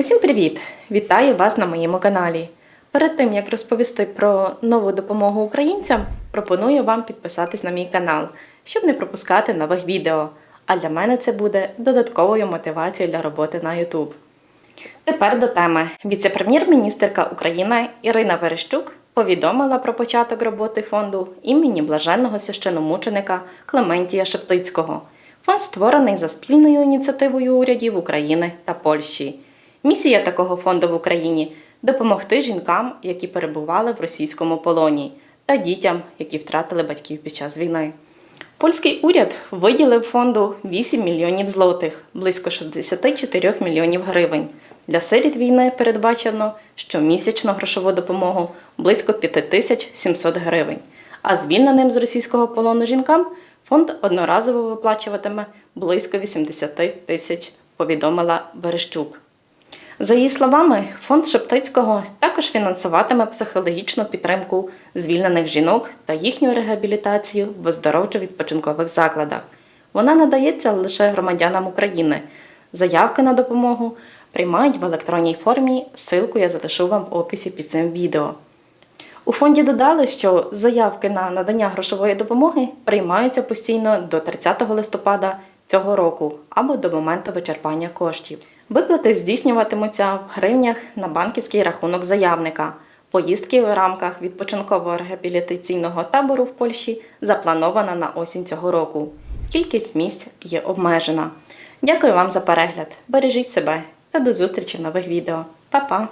Усім привіт! Вітаю вас на моєму каналі. Перед тим як розповісти про нову допомогу українцям, пропоную вам підписатись на мій канал, щоб не пропускати нових відео. А для мене це буде додатковою мотивацією для роботи на YouTube. Тепер до теми. Віце-прем'єр-міністерка України Ірина Верещук повідомила про початок роботи фонду імені блаженного священомученика Клементія Шептицького. Фонд створений за спільною ініціативою урядів України та Польщі. Місія такого фонду в Україні допомогти жінкам, які перебували в російському полоні, та дітям, які втратили батьків під час війни. Польський уряд виділив фонду 8 мільйонів злотих, близько 64 мільйонів гривень. Для сиріт війни передбачено щомісячну грошову допомогу близько 5700 гривень. А звільненим з російського полону жінкам фонд одноразово виплачуватиме близько 80 тисяч, повідомила Верещук. За її словами, фонд Шептицького також фінансуватиме психологічну підтримку звільнених жінок та їхню реабілітацію в оздоровчо-відпочинкових закладах. Вона надається лише громадянам України. Заявки на допомогу приймають в електронній формі. Ссылку я залишу вам в описі під цим відео. У фонді додали, що заявки на надання грошової допомоги приймаються постійно до 30 листопада цього року або до моменту вичерпання коштів. Виплати здійснюватимуться в гривнях на банківський рахунок заявника. Поїздки в рамках відпочинкового реабілітаційного табору в Польщі запланована на осінь цього року. Кількість місць є обмежена. Дякую вам за перегляд. Бережіть себе та до зустрічі в нових відео. Па-па!